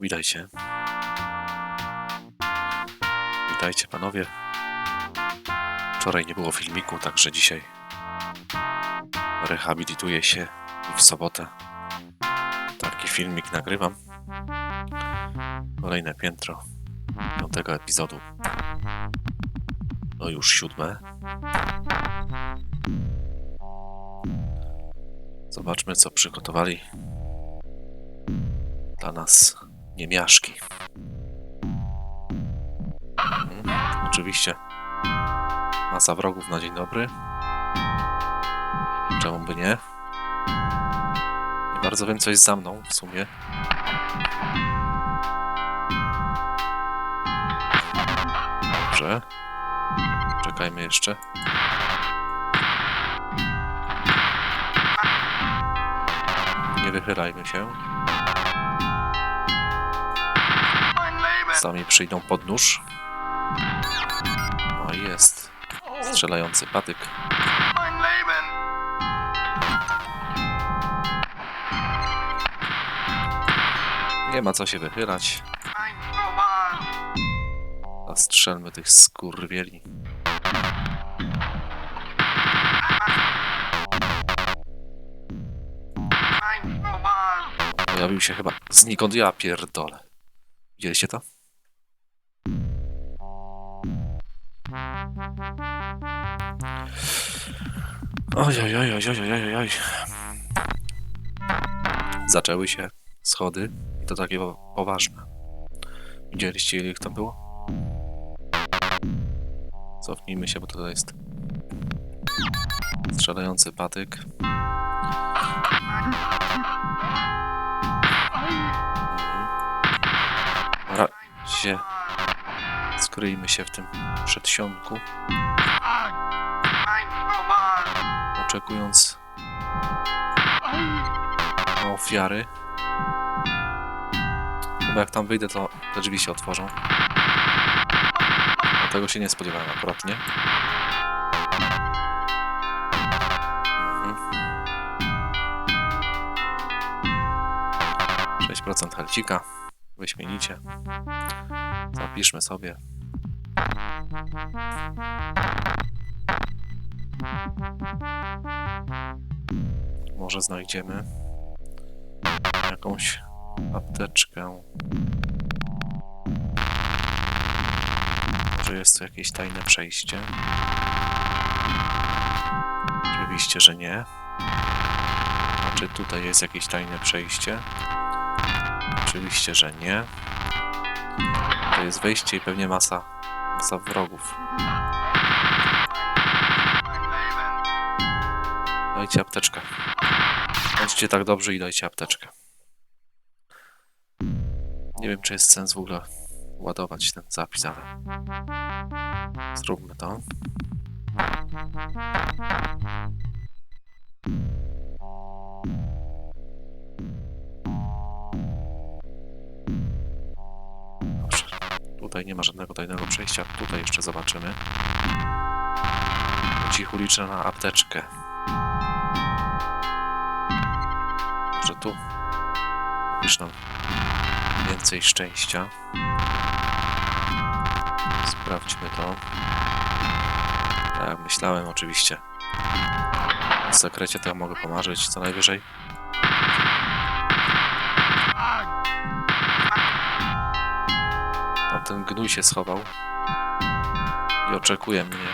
Witajcie. Witajcie panowie. Wczoraj nie było filmiku, także dzisiaj rehabilituję się i w sobotę taki filmik nagrywam. Kolejne piętro piątego epizodu. No już siódme. Zobaczmy, co przygotowali dla nas niemiaszki. Mhm. Oczywiście masa wrogów na dzień dobry. Czemu by nie? Nie bardzo wiem, co jest za mną w sumie. Dobrze. Czekajmy jeszcze. Nie wychylajmy się. Sami przyjdą pod nóż. No jest. Strzelający patyk. Nie ma co się wychylać. Zastrzelmy tych skurwieli. Pojawił się chyba znikąd ja pierdolę. Widzieliście to? Oj, oj, oj, oj, oj, oj, oj. Zaczęły się schody i to takie po- poważne. Widzieliście ile ich tam było? Cofnijmy się, bo to jest strzelający patyk. Mhm. Razie skryjmy się w tym przedsionku, oczekując na ofiary. Chyba jak tam wyjdę, to te drzwi się otworzą. A tego się nie spodziewałem akurat, nie? Mhm. 6% halcika. Wyśmienicie. Zapiszmy sobie. Może znajdziemy jakąś apteczkę. Może jest tu jakieś tajne przejście? Oczywiście, że nie. Czy tutaj jest jakieś tajne przejście? Oczywiście, że nie. To jest wejście i pewnie masa, masa wrogów. Dajcie apteczkę. Bądźcie tak dobrzy i dajcie apteczkę. Nie wiem, czy jest sens w ogóle ładować ten zapis, ale zróbmy to. Dobrze. Tutaj nie ma żadnego tajnego przejścia. Tutaj jeszcze zobaczymy. Po cichu liczę na apteczkę. Może tu już nam więcej szczęścia. Sprawdźmy to. Tak myślałem, oczywiście. W sekrecie to mogę pomarzyć co najwyżej. Tamten gnój się schował i oczekuje mnie.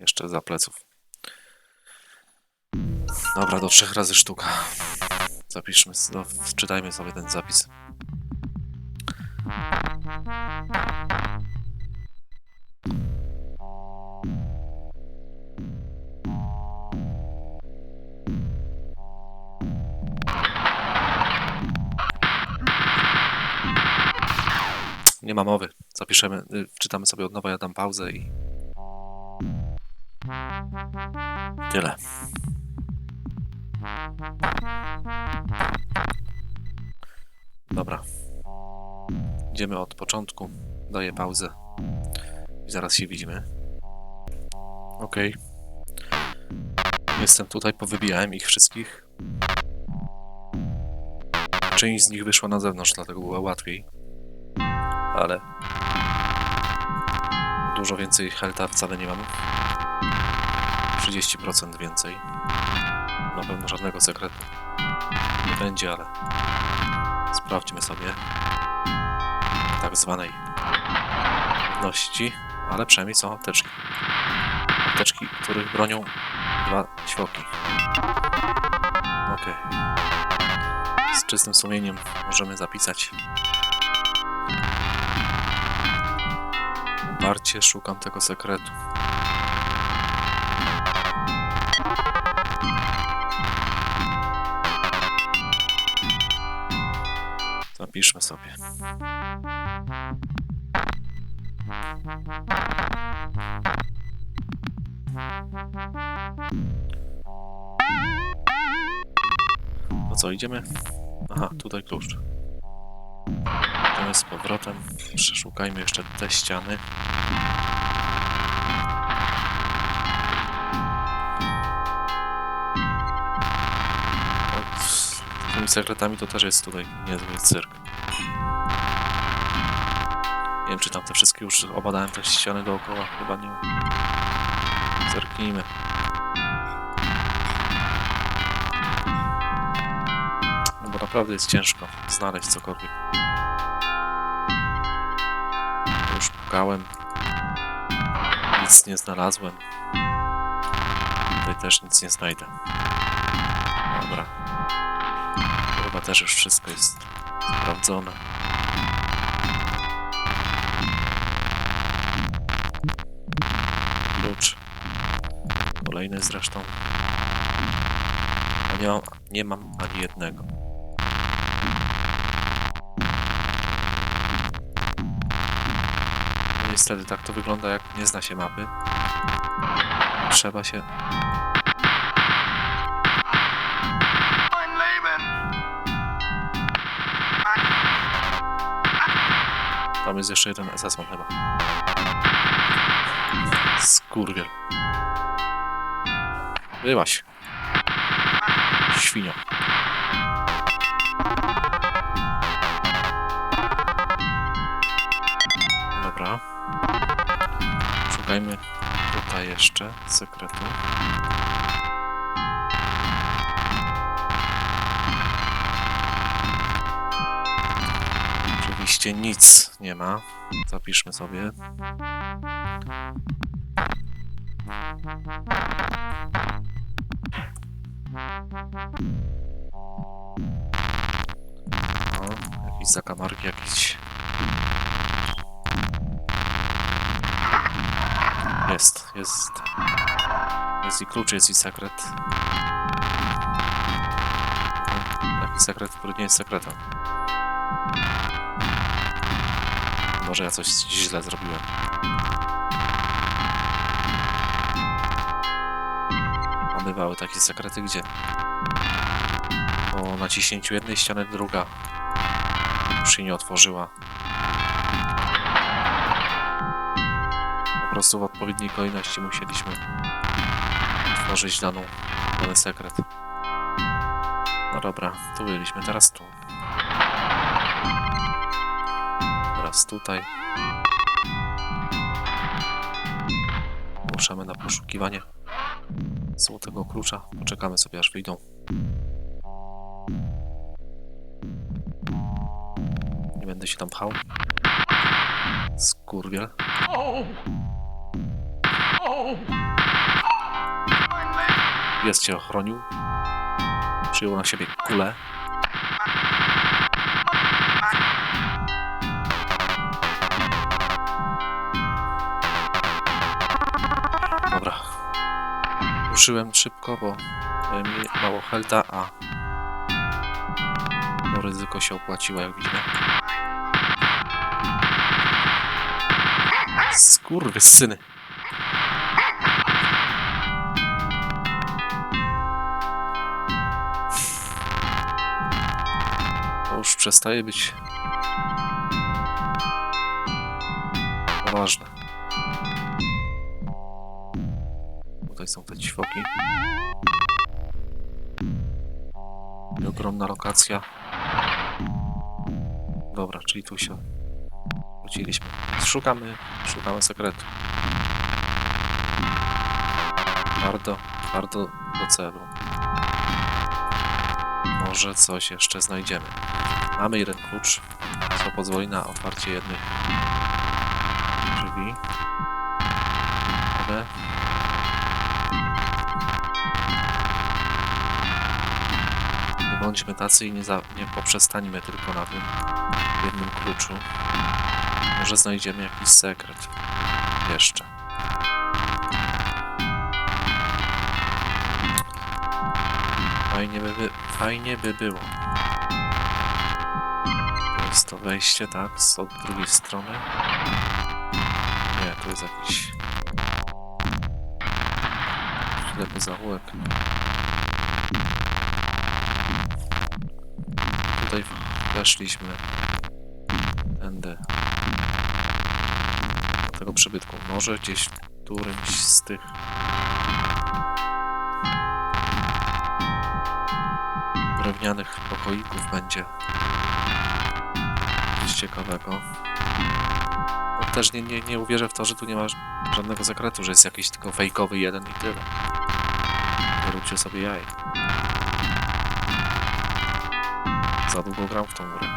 Jeszcze za pleców. Dobra, do trzech razy sztuka. Zapiszmy, no, wczytajmy sobie ten zapis. Nie ma mowy. Zapiszemy, y, wczytamy sobie od nowa, ja dam pauzę i... Tyle. Dobra. Idziemy od początku. Daję pauzę. I zaraz się widzimy. Ok. Jestem tutaj, powybijałem ich wszystkich. część z nich wyszła na zewnątrz, dlatego było łatwiej. Ale dużo więcej helta wcale nie mam. 30% więcej. Na pewno żadnego sekretu nie będzie, ale sprawdźmy sobie tak zwanej pewności, ale przynajmniej są apteczki. Apteczki, których bronią dwa ćwoki. Okej. Z czystym sumieniem możemy zapisać. Uparcie szukam tego sekretu. Zapiszmy sobie. To co, idziemy? Aha, tutaj klucz. Idziemy z powrotem. Przeszukajmy jeszcze te ściany. Tymi sekretami to też jest tutaj niezły cyrk. Nie wiem, czy tam te wszystkie już obadałem te ściany dookoła. Chyba nie. Zerknijmy. No bo naprawdę jest ciężko znaleźć cokolwiek. Już pukałem. Nic nie znalazłem. Tutaj też nic nie znajdę. Dobra. Chyba też już wszystko jest sprawdzone. Kolejny zresztą. A nie mam, nie mam ani jednego. No niestety tak to wygląda jak nie zna się mapy. Trzeba się! Tam jest jeszcze jeden SS-man chyba. Skurwiel. Byłaś. Świnio. Dobra. Szukajmy tutaj jeszcze sekretu. Oczywiście nic nie ma. Zapiszmy sobie. O, jakieś zakamarki, jakieś... Jest, jest. Jest i klucz, jest i sekret. Taki sekret, który nie jest sekretem. Może ja coś źle zrobiłem. A bywały takie sekrety, gdzie po naciśnięciu jednej ściany druga się nie otworzyła. Po prostu w odpowiedniej kolejności musieliśmy otworzyć daną, dany sekret. No dobra, tu byliśmy, teraz tu. Teraz tutaj. Ruszamy na poszukiwanie złotego klucza. Poczekamy sobie aż wyjdą. Nie będę się tam pchał. Skurwiel. Pies cię ochronił. Przyjął na siebie kulę. Dobra. Ruszyłem szybko, bo mi- mało helta, a to ryzyko się opłaciło, jak widzimy. Skurwysyny. To już przestaje być poważne. Tutaj są te ćwoki. I ogromna lokacja. Dobra, czyli tu się wróciliśmy. Szukamy, szukamy sekretu. Twardo, twardo do celu. Może coś jeszcze znajdziemy. Mamy jeden klucz, co pozwoli na otwarcie jednych drzwi. Ale bądźmy tacy i nie, za, nie poprzestańmy tylko na tym jednym kluczu. Może znajdziemy jakiś sekret. Jeszcze. Fajnie by, by, fajnie by było. Jest to wejście, tak? Z od drugiej strony. Nie, tu jest jakiś... Ślepy zaułek. Tutaj weszliśmy. Tędy. Do tego przybytku. Może gdzieś w którymś z tych drewnianych pokoików będzie coś ciekawego. No, też nie, nie, nie uwierzę w to, że tu nie ma żadnego sekretu, że jest jakiś tylko fejkowy jeden i tyle. Róbcie sobie jaj. Za długo gram w tą grę.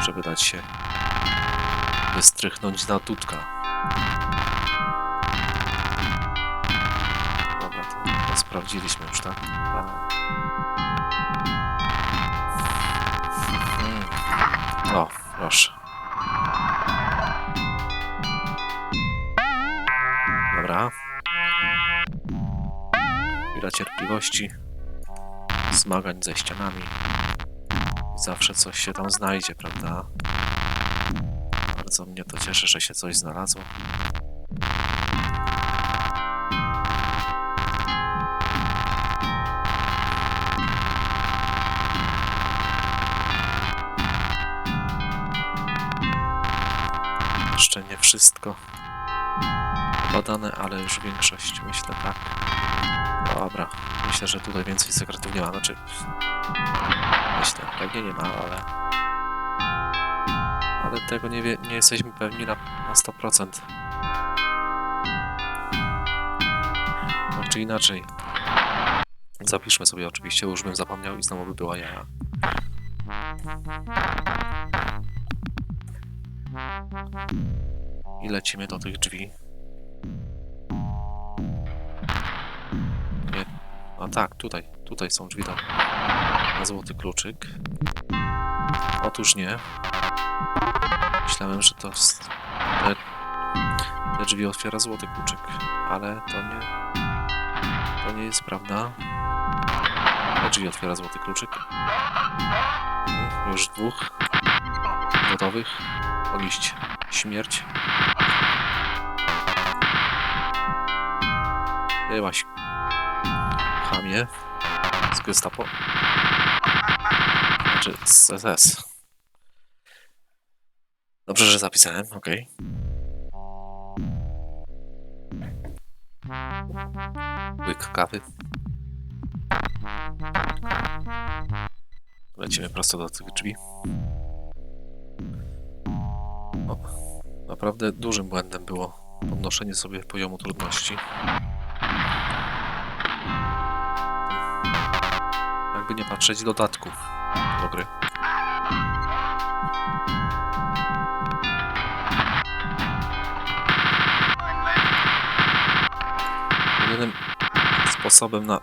Żeby dać się wystrychnąć na tutka. Dobra, to, sprawdziliśmy już, tak? Tak. Mm. O, proszę. Dobra. Chwila cierpliwości. Zmagań ze ścianami. Zawsze coś się tam znajdzie, prawda? Bardzo mnie to cieszy, że się coś znalazło. Jeszcze nie wszystko badane, ale już większość myślę tak. Dobra, myślę, że tutaj więcej sekretów nie ma. Znaczy, myślę, pewnie nie ma, ale ale tego nie, wie, nie jesteśmy pewni na, na 100%. Tak czy inaczej. Zapiszmy sobie oczywiście, już bym zapomniał i znowu by była jaja. I lecimy do tych drzwi. Nie. A tak, tutaj. Tutaj są drzwi do, na złoty kluczyk. Otóż nie. Myślałem, że to te, te drzwi otwiera złoty kluczyk, ale to nie, to nie jest prawda. Te drzwi otwiera złoty kluczyk. Już dwóch gotowych. O liść. Śmierć. Byłaś. Chamie. Z gestapo. Znaczy z SS. Dobrze, że zapisałem, okej. Łyk kawy. Lecimy prosto do tych drzwi. O, naprawdę dużym błędem było podnoszenie sobie poziomu trudności. Jakby nie patrzeć dodatków do gry. Jedynym sposobem na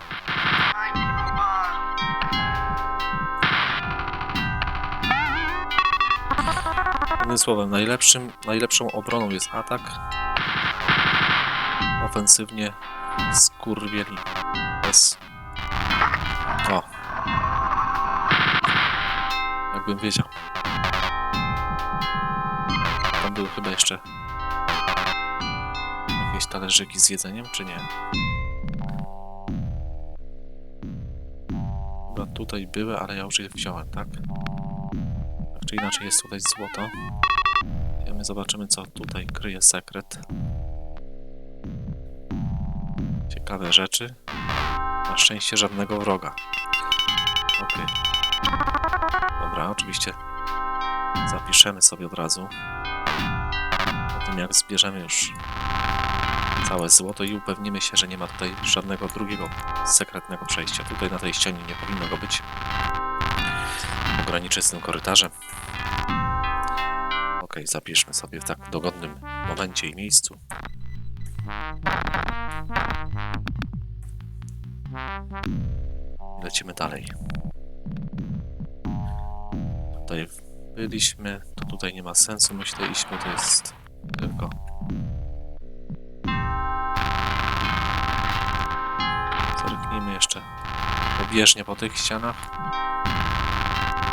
Jednym słowem, najlepszym, najlepszą obroną jest atak. Ofensywnie skurwieli. Bez... Jakbym wiedział. Tam były chyba jeszcze jakieś talerzyki z jedzeniem, czy nie? Dobra, tutaj były, ale ja już je wziąłem, tak? Tak czy inaczej jest tutaj złoto. Idziemy, zobaczymy co tutaj kryje sekret. Ciekawe rzeczy. Na szczęście żadnego wroga. Okej. Dobra. oczywiście zapiszemy sobie od razu. Po tym jak zbierzemy już całe złoto i upewnimy się, że nie ma tutaj żadnego drugiego sekretnego przejścia. Tutaj na tej ścianie nie powinno go być. Ograniczę z tym korytarzem. Ok, zapiszmy sobie w tak dogodnym momencie i miejscu. Lecimy dalej. Tutaj byliśmy, to tutaj nie ma sensu, myślę, iśmy, to jest tylko... Zerknijmy jeszcze pobieżnie po tych ścianach.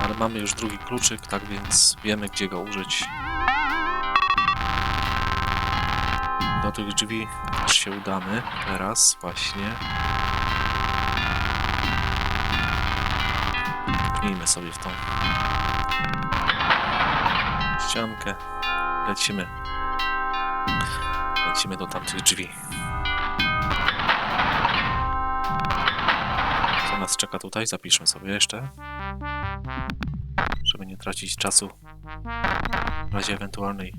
Ale mamy już drugi kluczyk, tak więc wiemy, gdzie go użyć. Do tych drzwi aż się udamy teraz właśnie. Pchnijmy sobie w tą ściankę. Lecimy. Lecimy do tamtych drzwi. Co nas czeka tutaj? Zapiszmy sobie jeszcze. Żeby nie tracić czasu w razie ewentualnej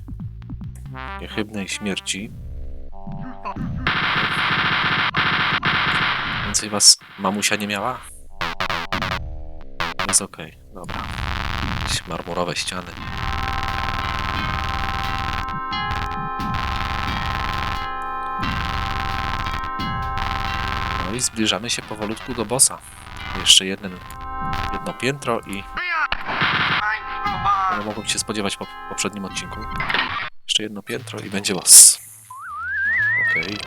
niechybnej śmierci. Więcej was mamusia nie miała? Jest okej, dobra. Jakieś marmurowe ściany. No i zbliżamy się powolutku do bossa. Jeszcze jeden, jedno piętro i no, mogłem się spodziewać po poprzednim odcinku. Jeszcze jedno piętro i będzie boss. Okej.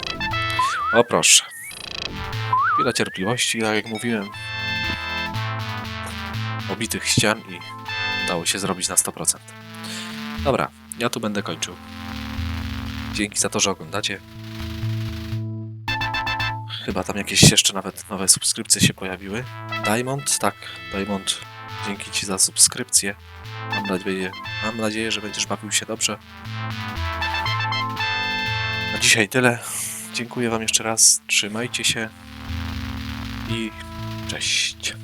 O proszę. Chwila cierpliwości, tak jak mówiłem. Obitych ścian i udało się zrobić na 100%. Dobra, ja tu będę kończył. Dzięki za to, że oglądacie. Chyba tam jakieś jeszcze nawet nowe subskrypcje się pojawiły. Diamond, tak, Diamond, dzięki Ci za subskrypcję. Mam nadzieję, mam nadzieję, że będziesz bawił się dobrze. Na dzisiaj tyle. Dziękuję Wam jeszcze raz. Trzymajcie się i cześć.